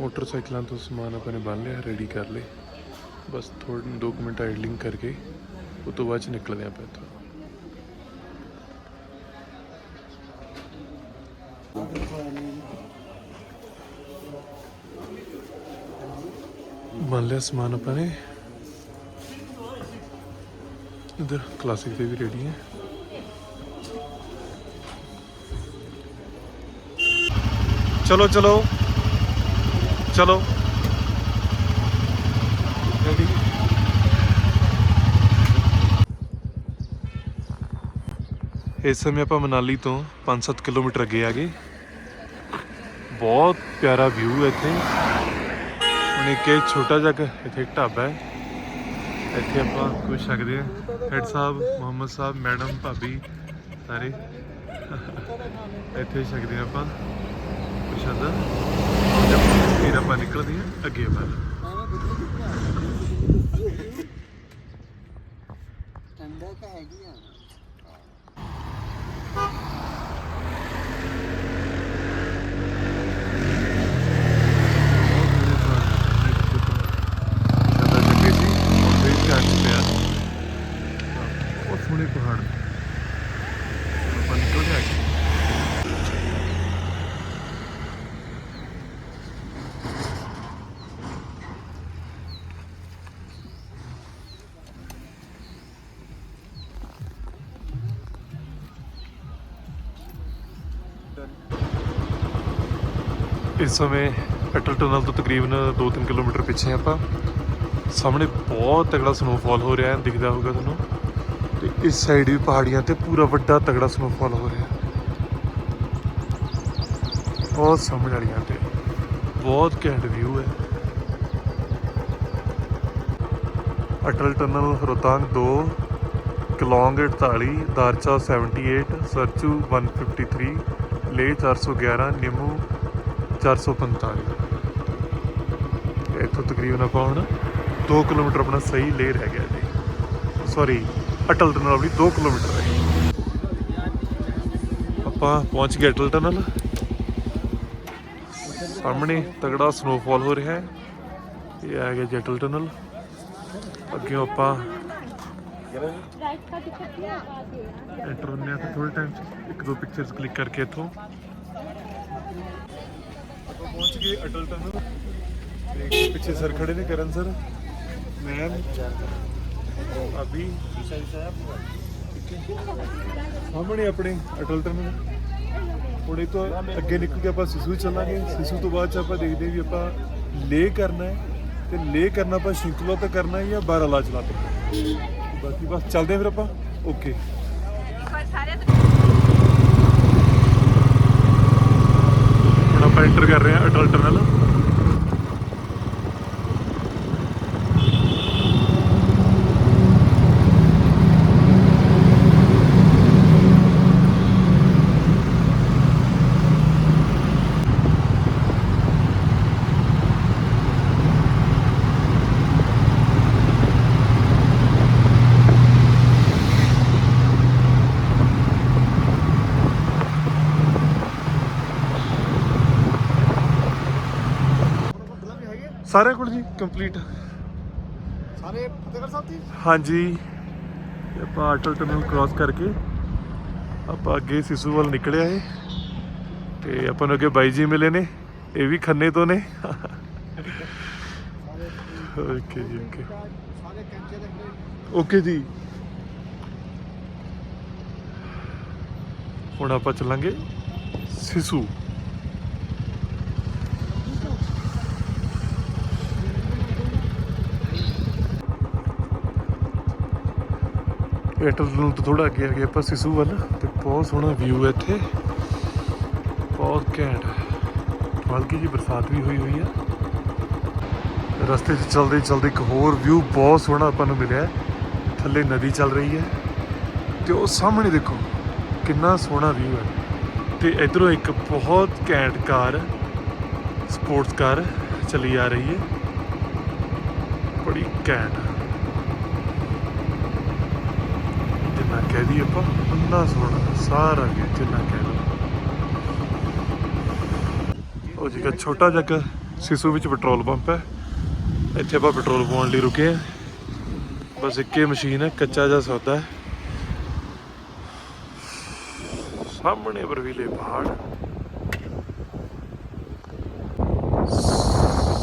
ਮੋਟਰਸਾਈਕਲਾਂ ਤੋਂ ਸਮਾਨ ਆਪਾਂ ਨੇ ਬੰਨ ਲਿਆ ਰੈਡੀ ਕਰ ਲਏ ਬਸ ਥੋੜੇ 2 ਮਿੰਟ ਆਈਡਲਿੰਗ ਕਰਕੇ ਉਸ ਤੋਂ ਬਾਅਦ ਚ ਨਿਕਲਦੇ ਆਪਾਂ ਇੱਥੋਂ ਬੰਨ ਲਿਆ ਸਮਾਨ ਆਪਾਂ ਨੇ ਇਧਰ ਕਲਾਸਿਕ ਦੇ ਵੀ ਰੈਡੀ ਹੈ ਚਲੋ ਚਲੋ ਚਲੋ। ਇਸ ਸਮੇਂ ਆਪਾਂ ਮਨਾਲੀ ਤੋਂ 5-7 ਕਿਲੋਮੀਟਰ ਅੱਗੇ ਆ ਗਏ। ਬਹੁਤ ਪਿਆਰਾ ਵਿਊ ਹੈ ਇੱਥੇ। ਹੁਣ ਇੱਕ ਛੋਟਾ ਜਿਹਾ ਇੱਥੇ ਢਾਬਾ ਹੈ। ਇੱਥੇ ਆਪਾਂ ਕੁਝ ਸਕਦੇ ਹਾਂ। ਹੈਡ ਸਾਹਿਬ, ਮੁਹੰਮਦ ਸਾਹਿਬ, ਮੈਡਮ, ਭਾਬੀ ਸਾਰੇ। ਇੱਥੇ ਛਕਦੇ ਹਾਂ ਆਪਾਂ। ਪ੍ਰਸ਼ਾਦਾ ਫਿਰ ਆਪਾਂ ਨਿਕਲਦੇ ਹਾਂ ਅੱਗੇ ਵੱਲ। ਠੰਡਾ ਤਾਂ ਹੈਗੀ ਆ ਸ਼ਾਦਾ ਚੱਕੇ ਸੀ ਹੁਣ ਫੇਰ ਚਾਂਸ ਪਿਆ ਉਹ ਸੋਹਣੇ ਪਹਾੜ ਨੇ ਆਪਾਂ ਨਿਕਲ ਗਏ ਅੱਗੇ ਇਸ ਸਮੇਂ ਅਟਲ ਟਨਲ ਤੋਂ ਤਕਰੀਬਨ 2-3 ਕਿਲੋਮੀਟਰ ਪਿੱਛੇ ਆਪਾਂ। ਸਾਹਮਣੇ ਬਹੁਤ ਤਗੜਾ ਸਨੋਫਾਲ ਹੋ ਰਿਹਾ ਹੈ, ਦਿਖਦਾ ਹੋਊਗਾ ਤੁਹਾਨੂੰ। ਤੇ ਇਸ ਸਾਈਡ ਵੀ ਪਹਾੜੀਆਂ ਤੇ ਪੂਰਾ ਵੱਡਾ ਤਗੜਾ ਸਨੋਫਾਲ ਹੋ ਰਿਹਾ ਬਹੁਤ ਸਾਹਮਣੇ ਵਾਲੀਆਂ ਤੇ ਬਹੁਤ ਘੈਂਟ ਵਿਊ ਹੈ। ਅਟਲ ਟਨਲ ਰੋਹਤਾਂਗ 2 ਕਲੌਂਗ 48 ਦਾਰਚਾ 78 ਸਰਚੂ 153 ਲੇ 411 ਨਿੰਮੂ 445 ਇੱਥੋਂ ਤਕਰੀਬਨ ਆਪਾਂ ਹੁਣ 2 ਕਿਲੋਮੀਟਰ ਆਪਣਾ ਸਹੀ ਲੇ ਰਹਿ ਗਿਆ ਜੀ ਸੌਰੀ ਅਟਲ ਟਨਲ ਵੀ 2 ਕਿਲੋਮੀਟਰ ਹੈ ਆਪਾਂ ਪਹੁੰਚ ਗਏ ਅਟਲ ਟਨਲ ਸਾਹਮਣੇ ਤਗੜਾ ਸਨੋਫਾਲ ਹੋ ਰਿਹਾ ਹੈ ਇਹ ਆ ਗਿਆ ਜੀ ਅਟਲ ਟਨਲ ਅੱਗੇ ਆਪਾਂ ਐਂਟਰ ਹੁੰਦੇ ਆ ਥੋੜੇ ਟਾਈਮ ਚ ਇੱਕ ਦੋ ਪਿਕਚਰਸ ਕਲਿੱਕ ਕਰਕੇ ਇੱਥੋਂ। ਆਪਾਂ ਪਹੁੰਚ ਗਏ ਅਟਲ ਟਨਲ। ਤੇ ਪਿੱਛੇ ਸਰ ਖੜੇ ਨੇ ਕਰਨ ਸਰ ਮੈਮ ਅਭੀ ਸਾਹਮਣੇ ਆਪਣੇ ਅਟਲ ਟਨਲ। ਹੁਣ ਤੋਂ ਅੱਗੇ ਨਿਕਲ ਕੇ ਆਪਾਂ ਸਿਸੂ ਚੱਲਾਂਗੇ। ਸਿਸੂ ਤੋਂ ਬਾਅਦ ਆਪਾਂ ਦੇਖਦੇ ਵੀ ਆਪਾਂ ਲੇ ਕਰਨਾ ਹੈ। ਤੇ ਲੇ ਕਰਨਾ ਆਪਾਂ ਸ਼ਿੰਕਲਾ ਤੋਂ ਕਰਨਾ ਹੈ ਜਾਂ ਬਾਰਾਲਾ ਚਲਾ ਤੋਂ। ਬਾਕੀ ਬਸ ਚੱਲਦੇ ਫਿਰ ਆਪਾਂ। ਓਕੇ ਹੁਣ ਆਪਾਂ ਐਂਟਰ ਕਰ ਰਹੇ ਹਾਂ ਅਟਲ ਟਨਲ ਸਾਰਿਆਂ ਕੋਲ ਜੀ ਕੰਪਲੀਟ ਸਾਰੇ ਫਤਿਹਗੜ੍ਹ ਸਾਹਿਬ ਦੀ ਹਾਂਜੀ। ਤੇ ਆਪਾਂ ਅਟਲ ਟਨਲ ਕ੍ਰਾਸ ਕਰਕੇ ਆਪਾਂ ਅੱਗੇ ਸਿਸੂ ਵੱਲ ਨਿਕਲਿਆ ਏ ਤੇ ਆਪਾਂ ਨੂੰ ਅੱਗੇ ਬਾਈ ਜੀ ਮਿਲੇ ਨੇ ਇਹ ਵੀ ਖੰਨੇ ਤੋਂ ਨੇ। ਓਕੇ ਜੀ ਓਕੇ। ਸਾਰੇ ਕੈਂਚੇ ਦੇ ਓਕੇ ਜੀ। ਹੁਣ ਆਪਾਂ ਚੱਲਾਂਗੇ ਸਿਸੂ। ਏਟਲ ਨੂੰ ਥੋੜਾ ਅੱਗੇ ਆ ਗਏ ਆਪਾਂ ਸਿਸੂ ਵੱਲ ਤੇ ਬਹੁਤ ਸੋਹਣਾ ਵਿਊ ਹੈ ਇੱਥੇ। ਬਹੁਤ ਘੈਂਟ। ਹਲਕੀ ਜੀ ਬਰਸਾਤ ਵੀ ਹੋਈ ਹੋਈ ਹੈ ਰਸਤੇ 'ਚ ਚਲਦੇ ਚਲਦੇ ਇੱਕ ਹੋਰ ਵਿਊ ਬਹੁਤ ਸੋਹਣਾ ਆਪਾਂ ਨੂੰ ਮਿਲਿਆ। ਥੱਲੇ ਨਦੀ ਚੱਲ ਰਹੀ ਹੈ। ਤੇ ਉਹ ਸਾਹਮਣੇ ਦੇਖੋ, ਕਿੰਨਾ ਸੋਹਣਾ ਵਿਊ ਹੈ। ਤੇ ਇਧਰੋਂ ਇੱਕ ਬਹੁਤ ਘੈਂਟ ਕਾਰ ਸਪੋਰਟਸ ਕਾਰ ਚਲੀ ਆ ਰਹੀ ਹੈ। ਬੜੀ ਘੈਂਟ ਜਿੰਨਾ ਕਹਿ ਦਈਏ ਆਪਾਂ ਉਨਾ ਸੋਹਣਾ ਸਾਰਾ ਵੀ ਜਿੰਨਾ ਕਹਿ ਲਓ। ਉਹ ਜਿਹੜਾ ਛੋਟਾ ਜਿਹਾ ਸਿਸੂ ਵਿੱਚ ਪੈਟਰੋਲ ਪੰਪ ਹੈ। ਇੱਥੇ ਆਪਾਂ ਪੈਟਰੋਲ ਪਵਾਉਣ ਲਈ ਰੁਕੇ ਆ ਬਸ ਇੱਕੇ ਮਸ਼ੀਨ ਹੈ, ਕੱਚਾ ਜਿਹਾ ਸੌਦਾ ਹੈ। ਸਾਹਮਣੇ ਬਰਵੀਲੇ ਪਹਾੜ।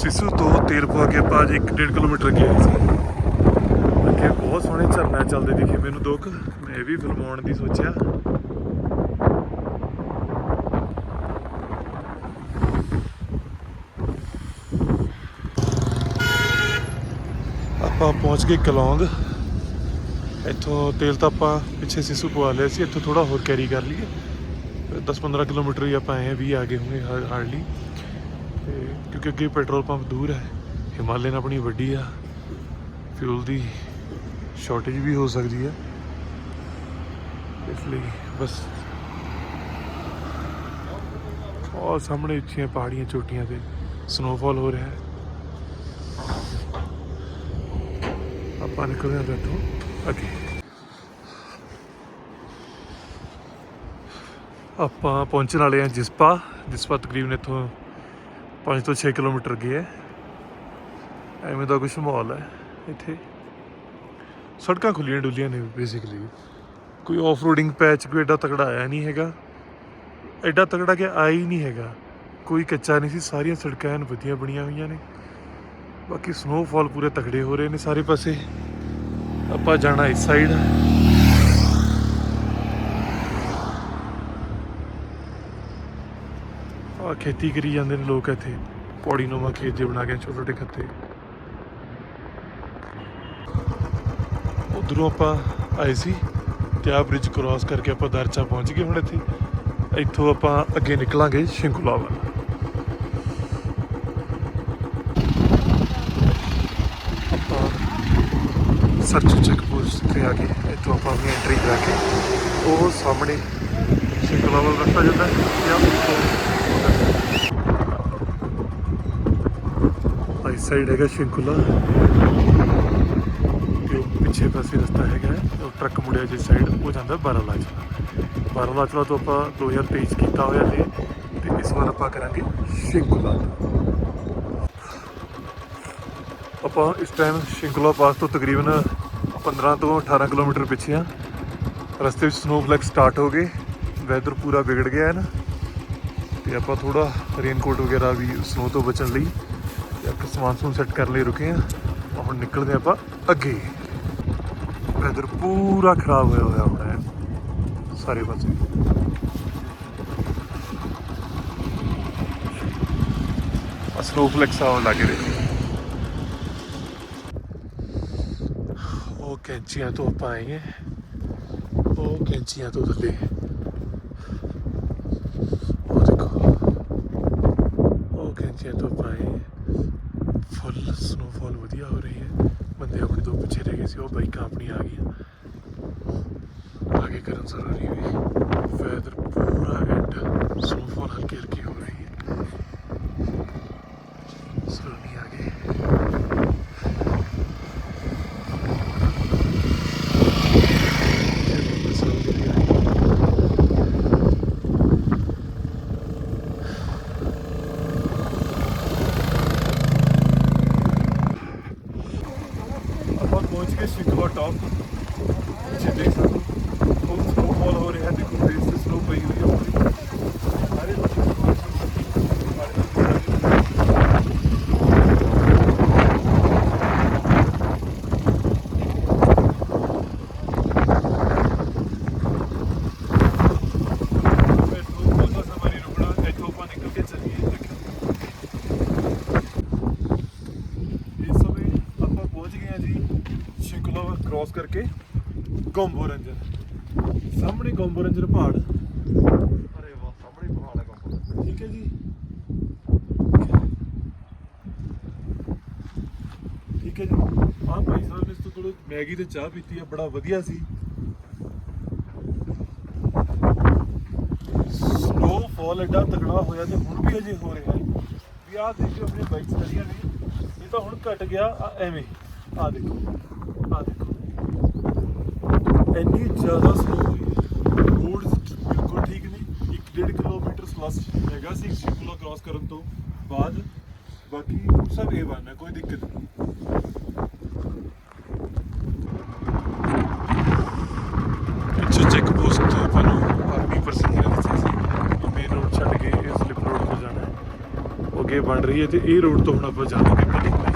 ਸਿਸੂ ਤੋਂ ਤੇਲ ਪਵਾ ਕੇ ਆਪਾਂ 1.5 ਕਿਲੋਮੀਟਰ ਗਏ ਸੀ। ਅੱਗੇ ਚੱਲਦੇ ਦਿਖੇ ਮੈਨੂੰ ਦੋ ਮੈਂ ਇਹ ਵੀ ਫਿਲਮਾਉਣ ਦੀ ਸੋਚਿਆ। ਆਪਾਂ ਪਹੁੰਚ ਗਏ ਕਲੌਂਗ। ਇੱਥੋਂ ਤੇਲ ਤਾਂ ਆਪਾਂ ਪਿੱਛੇ ਸਿਸੂ ਪਵਾ ਲਿਆ ਸੀ, ਇੱਥੋਂ ਥੋੜਾ ਹੋਰ ਕੈਰੀ ਕਰ ਲਈਏ। 10-15 ਕਿਲੋਮੀਟਰ ਹੀ ਆਪਾਂ ਆਏ ਹਾਂ 20 ਆ ਗਏ ਹੋਣਗੇ ਹਾਰਡਲੀ ਤੇ ਕਿਉਂਕਿ ਅੱਗੇ ਪੈਟਰੋਲ ਪੰਪ ਦੂਰ ਹੈ ਹਿਮਾਲਯਨ ਆਪਣੀ ਵੱਡੀ ਆ ਫਿਊਲ ਦੀ। ਸ਼ਾਰਟੇਜ ਵੀ ਹੋ ਸਕਦੀ ਹੈ। ਇਸ ਲਈ ਬਸ ਉਹ ਸਾਹਮਣੇ ਉੱਚੀਆਂ ਪਹਾੜੀਆਂ, ਚੋਟੀਆਂ ਤੇ ਸਨੋਫਾਲ ਹੋ ਰਿਹਾ ਹੈ। ਆਪਾਂ ਨਿਕਲਦੇ ਹਾਂ ਇੱਥੋਂ ਅੱਗੇ। ਆਪਾਂ ਪਹੁੰਚਣ ਵਾਲੇ ਹਾਂ ਜਿਸਪਾ ਜਿਸਪਾ ਤਕਰੀਬਨ ਇੱਥੋਂ 5 ਤੋਂ 6 ਕਿਲੋਮੀਟਰ ਅੱਗੇ ਹੈ। ਐਵੇਂ ਦਾ ਕੁਝ ਮਾਹੌਲ ਹੈ ਇੱਥੇ। ਸੜਕਾਂ ਖੁੱਲੀਆਂ ਡੁੱਲੀਆਂ ਨੇ ਬੇਸਿਕਲੀ ਕੋਈ ਆਫ ਰੋਡਿੰਗ ਪੈਚ ਕੋਈ ਐਡਾ ਤਕੜਾ ਆਇਆ ਨਹੀਂ ਹੈਗਾ। ਐਡਾ ਤਕੜਾ ਕਿ ਆਇਆ ਹੀ ਨਹੀਂ ਹੈਗਾ। ਕੋਈ ਕੱਚਾ ਨਹੀਂ ਸੀ, ਸਾਰੀਆਂ ਸੜਕਾਂ ਐਨ ਵਧੀਆ ਬਣੀਆਂ ਹੋਈਆਂ ਨੇ। ਬਾਕੀ ਸਨੋਫਾਲ ਪੂਰੇ ਤਕੜੇ ਹੋ ਰਹੇ ਨੇ ਸਾਰੇ ਪਾਸੇ। ਆਪਾਂ ਜਾਣਾ ਇਸ ਸਾਈਡ ਆ ਖੇਤੀ ਕਰੀ ਜਾਂਦੇ ਨੇ ਲੋਕ ਇੱਥੇ। ਪੌੜੀ ਨੂੰਮਾ ਖੇਤ ਜੇ ਬਣਾ ਕੇ ਛੋਟੇ ਛੋਟੇ ਖੱਤੇ। ਉਧਰੋਂ ਆਪਾਂ ਆਏ ਸੀ ਤੇ ਆ ਬ੍ਰਿਜ ਕ੍ਰਾਸ ਕਰਕੇ ਆਪਾਂ ਦਰਚਾ ਪਹੁੰਚ ਗਏ ਹੁਣ ਇੱਥੇ। ਇੱਥੋਂ ਆਪਾਂ ਅੱਗੇ ਨਿਕਲਾਂਗੇ ਸ਼ਿੰਕੁਲਾ ਵੱਲ। ਆਪਾਂ ਸਰਚ ਚੈੱਕ ਪੋਸਟ ਤੇ ਆ ਕੇ ਇੱਥੋਂ ਆਪਾਂ ਆਪਣੀ ਐਂਟਰੀ ਕਰਾ ਕੇ ਉਹ ਸਾਹਮਣੇ ਸ਼ਿੰਕੁਲਾ ਵੱਲ ਰਸਤਾ ਜਾਂਦਾ ਜਾਂ ਉੱਥੋਂ ਇਸ ਸਾਈਡ ਹੈਗਾ ਸ਼ਿੰਕੁਲਾ। ਤੇ ਉਹ ਪਿੱਛੇ ਪਾਸੇ ਰਸਤਾ ਹੈਗਾ ਉਹ ਟਰੱਕ ਮੁੜਿਆ ਜਿਸ ਸਾਈਡ, ਉਹ ਜਾਂਦਾ ਬਾਰਾਲਾਚਲਾ। ਬਾਰਾਲਾਚਲਾ ਤੋਂ ਆਪਾਂ 2023 'ਚ ਕੀਤਾ ਹੋਇਆ ਤੇ ਤੇ ਇਸ ਵਾਰ ਆਪਾਂ ਕਰਾਂਗੇ ਸ਼ਿੰਕੁਲਾ ਆਪਾਂ ਇਸ ਟਾਈਮ ਸ਼ਿੰਕੁਲਾ ਪਾਸ ਤੋਂ ਤਕਰੀਬਨ 15 ਤੋਂ 18 ਕਿਲੋਮੀਟਰ ਪਿੱਛੇ ਆ। ਰਸਤੇ ਵਿੱਚ ਸਨੋਫਲੈਕ ਸਟਾਰਟ ਹੋ ਗਏ ਵੈਦਰ ਪੂਰਾ ਵਿਗੜ ਗਿਆ ਹੈ ਨਾ। ਤੇ ਆਪਾਂ ਥੋੜਾ ਰੇਨਕੋਟ ਵਗੈਰਾ ਵੀ ਸਨੋ ਤੋਂ ਬਚਣ ਲਈ ਤੇ ਆਪਾਂ ਸਮਾਨ ਸਮੂਨ ਸੈੱਟ ਕਰਨ ਲਈ ਰੁਕੇ ਆ। ਹੁਣ ਨਿਕਲਦੇ ਆਪਾਂ ਅੱਗੇ। ਵੈਦਰ ਪੂਰਾ ਖਰਾਬ ਹੋਇਆ ਹੋਇਆ ਹੁਣ ਹੈ। ਸਾਰੇ ਪਾਸੇ। ਆ ਸਨੋਫਲੈਕਸ ਆਉਣ ਲੱਗ ਰਹੇ। ਉਹ ਕੈਂਚੀਆਂ ਤੋਂ ਆਪਾਂ ਆਏ ਉਹ ਕੈਂਚੀਆਂ ਤੋਂ ਥੱਲੇ। ਉਹ ਦੇਖੋ। ਉਹ ਕੈਂਚੀਆਂ ਤੋਂ ਆਪਾਂ ਆਏ ਸਨੋਫਾਲ ਵਧੀਆ ਹੋ ਰਹੀ ਹੈ। ਬੰਦੇ ਆਪਣੇ ਤੋਂ ਪਿੱਛੇ ਰਹਿ ਗਏ ਸੀ, ਉਹ ਬਾਈਕਾਂ ਆਪਣੀਆਂ ਆ ਗਈਆਂ। ਆਗੇ ਕਰਨ ਜ਼ਰੂਰੀ ਵੀ ਵੈਦਰ ਪੂਰਾ ਐਂਡ ਸਨੋਫਾਲ ਹਲਕੀ ਹਲਕੀ ਹੋ ਰਹੀ ਹੈ ਸਲੋਨੀ ਆ ਗਏ slowly ਆ ਗਏ ਆਪਾਂ ਪਹੁੰਚ ਗਏ ਸ਼ਿਕਵਾ ਟਾਪ ਪਿੱਛੇ ਦੇਖ ਸਕਦੇ ਹੋ ਬਹੁਤ ਸਨੋਫਾਲ ਹੋ ਰਿਹਾ ਹੈ ਦੇਖੋ ਫੇਸ ਤੇ ਸਨੋ ਪਈ ਹੋਈ ਹੈ ਪੂਰੀ ਸਾਰੇ ਪੈਟਰੋਲ ਦਾ ਸਮਾਂ ਨਹੀਂ ਰੁਕਣਾ ਇੱਥੋਂ ਆਪਾਂ ਨਿਕਲ ਕੇ ਚੱਲੀਏ ਇਸ ਸਮੇਂ ਆਪਾਂ ਪਹੁੰਚ ਗਏ ਹਾਂ ਜੀ ਸ਼ਿਕਲਾ ਕ੍ਰਾਸ ਕਰਕੇ ਗੋਂਬੋ ਰੰਜਨ ਸਾਹਮਣੇ ਗੋਂਬੋ ਰੰਜਨ ਪਹਾੜ। ਅਰੇ ਵਾਹ ਸਾਹਮਣੇ ਪਹਾੜ ਹੈ ਕੰਪਨੀ ਠੀਕ ਹੈ ਜੀ। ਠੀਕ ਹੈ ਜੀ। ਆਹ ਭਾਈ ਸਾਹਿਬ ਨੇ ਇਸ ਤੋਂ ਥੋੜੀ ਮੈਗੀ ਤੇ ਚਾਹ ਪੀਤੀ ਆ ਬੜਾ ਵਧੀਆ ਸੀ। ਸਨੋਫਾਲ ਐਡਾ ਤਗੜਾ ਹੋਇਆ ਤੇ ਹੁਣ ਵੀ ਅਜੇ ਹੋ ਰਿਹਾ ਹੈ। ਵੀ ਆਹ ਦੇਖਿਓ ਆਪਣੇ ਬਾਈਕ ਖੜੀਆਂ ਨੇ ਇਹ ਤਾਂ ਹੁਣ ਘਟ ਗਿਆ ਐਵੇਂ। ਆਹ ਦੇਖੋ। ਆਹ ਦੇਖੋ। ਇੰਨੀ ਜ਼ਿਆਦਾ ਸਨੋ ਹੋਈ। ਰੋਡ ਬਿਲਕੁਲ ਠੀਕ ਨਹੀਂ। 1.5 ਕਿਲੋਮੀਟਰ ਪਲੱਸ ਹੈਗਾ ਸੀ ਸ਼ਿਮਲਾ ਕ੍ਰਾਸ ਕਰਨ ਤੋਂ ਬਾਅਦ। ਬਾਕੀ ਸਭ ਇਹ ਬਣ ਹੈ, ਕੋਈ ਦਿੱਕਤ ਨਹੀਂ। ਪਿੱਛੇ ਚੈੱਕ ਪੋਸਟ ਆਪਾਂ ਨੂੰ ਆਰਮੀ ਪਰਸਨਲ ਦਿੱਤੀ ਸੀ ਮੇਨ ਰੋਡ ਛੱਡ ਕੇ ਇਹ ਸਲਿਪ ਰੋਡ ਤੋਂ ਜਾਣਾ ਹੈ। ਉਹ ਅੱਗੇ ਬਣ ਰਹੀ ਹੈ ਤੇ ਇਹ ਰੋਡ ਤੋਂ ਹੁਣ ਆਪਾਂ ਜਾਵਾਂਗੇ ਪਦਮ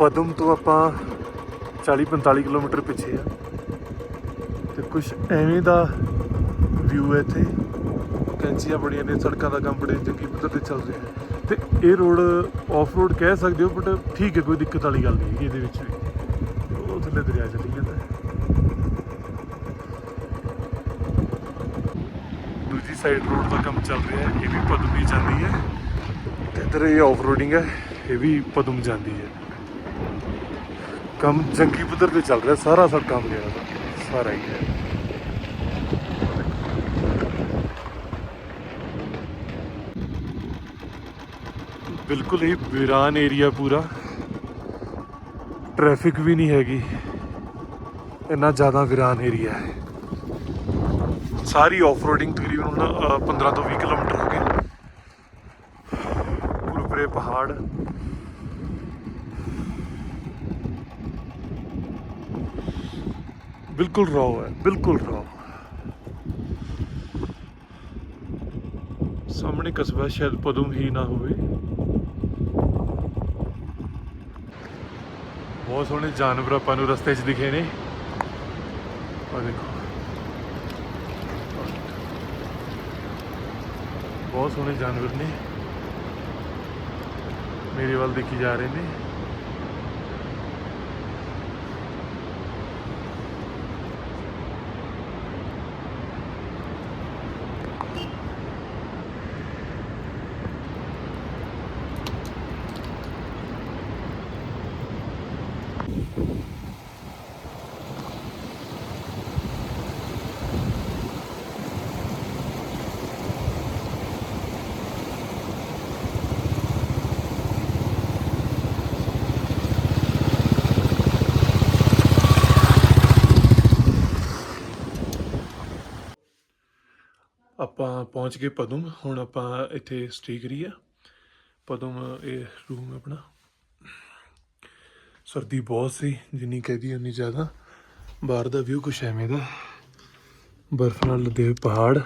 ਪਦਮ ਤੋਂ ਆਪਾਂ 40-45 ਕਿਲੋਮੀਟਰ ਪਿੱਛੇ ਆ। ਤੇ ਕੁਝ ਐਵੇਂ ਦਾ ਵਿਊ ਹੈ ਇੱਥੇ। ਕੈਂਚੀਆਂ ਬੜੀਆਂ ਨੇ, ਸੜਕਾਂ ਦਾ ਕੰਮ ਬੜੇ ਚੰਗੀ ਪੱਧਰ ਤੇ ਚੱਲ ਰਿਹਾ ਹੈ ਤੇ ਇਹ ਰੋਡ ਆਫ ਰੋਡ ਕਹਿ ਸਕਦੇ ਹੋ ਬਟ ਠੀਕ ਹੈ, ਕੋਈ ਦਿੱਕਤ ਵਾਲੀ ਗੱਲ ਨਹੀਂ ਹੈਗੀ ਇਹਦੇ ਵਿੱਚ ਵੀ। ਉਹ ਥੱਲੇ ਦਰਿਆ ਚੱਲੀ ਜਾਂਦਾ ਹੈ। ਦੂਜੀ ਸਾਈਡ ਰੋਡ ਦਾ ਕੰਮ ਚੱਲ ਰਿਹਾ ਹੈ, ਇਹ ਵੀ ਪਦਮੀ ਜਾਂਦੀ ਹੈ। ਤੇ ਇੱਧਰ ਇਹ ਆਫ ਰੋਡਿੰਗ ਹੈ, ਇਹ ਵੀ ਪਦਮ ਜਾਂਦੀ ਹੈ। ਕੰਮ ਚੰਗੀ ਪੱਧਰ ਤੇ ਚੱਲ ਰਿਹਾ ਸਾਰਾ ਸੜਕਾਂ ਵਗੈਰਾ ਦਾ ਸਾਰਾ ਹੀ ਹੈ। ਬਿਲਕੁਲ ਹੀ ਵੀਰਾਨ ਏਰੀਆ ਪੂਰਾ। ਟ੍ਰੈਫਿਕ ਵੀ ਨਹੀਂ ਹੈਗੀ। ਇੰਨਾ ਜ਼ਿਆਦਾ ਵੀਰਾਨ ਏਰੀਆ ਹੈ। ਸਾਰੀ ਆਫ ਰੋਡਿੰਗ ਤਕਰੀਬਨ ਹੁਣ ਅ, 15 ਤੋਂ 20 ਕਿਲੋਮੀਟਰ ਹੋ ਗਏ। ਪੂਰੇ ਪੂਰੇ ਪਹਾੜ ਬਿਲਕੁਲ ਰॉ ਹੈ, ਬਿਲਕੁਲ ਰॉ ਸਾਹਮਣੇ ਕਸਬਾ ਸ਼ਾਇਦ ਪਦਮ ਹੀ ਨਾ ਹੋਵੇ। ਬਹੁਤ ਸੋਹਣੇ ਜਾਨਵਰ ਆਪਾਂ ਨੂੰ ਰਸਤੇ 'ਚ ਦਿਖੇ ਨੇ। ਆ ਦੇਖੋ। ਬਹੁਤ ਸੋਹਣੇ ਜਾਨਵਰ ਨੇ। ਮੇਰੇ ਵੱਲ ਦੇਖੀ ਜਾ ਰਹੇ ਨੇ। ਆਪਾਂ ਪਹੁੰਚ ਗਏ ਪਦਮ ਹੁਣ ਆਪਾਂ ਇੱਥੇ ਸਟੇ ਕਰੀਏ। ਪਦਮ ਇਹ ਰੂਮ ਆਪਣਾ। ਸਰਦੀ ਬਹੁਤ ਸੀ, ਜਿੰਨੀ ਕਹਦੀ ਉਨੀ ਜ਼ਿਆਦਾ। ਬਾਹਰ ਦਾ ਵਿਊ ਕੁਛ ਐਵੇਂ ਦਾ। ਬਰਫ਼ ਨਾਲ ਲੱਦੇ ਹੋਏ ਪਹਾੜ।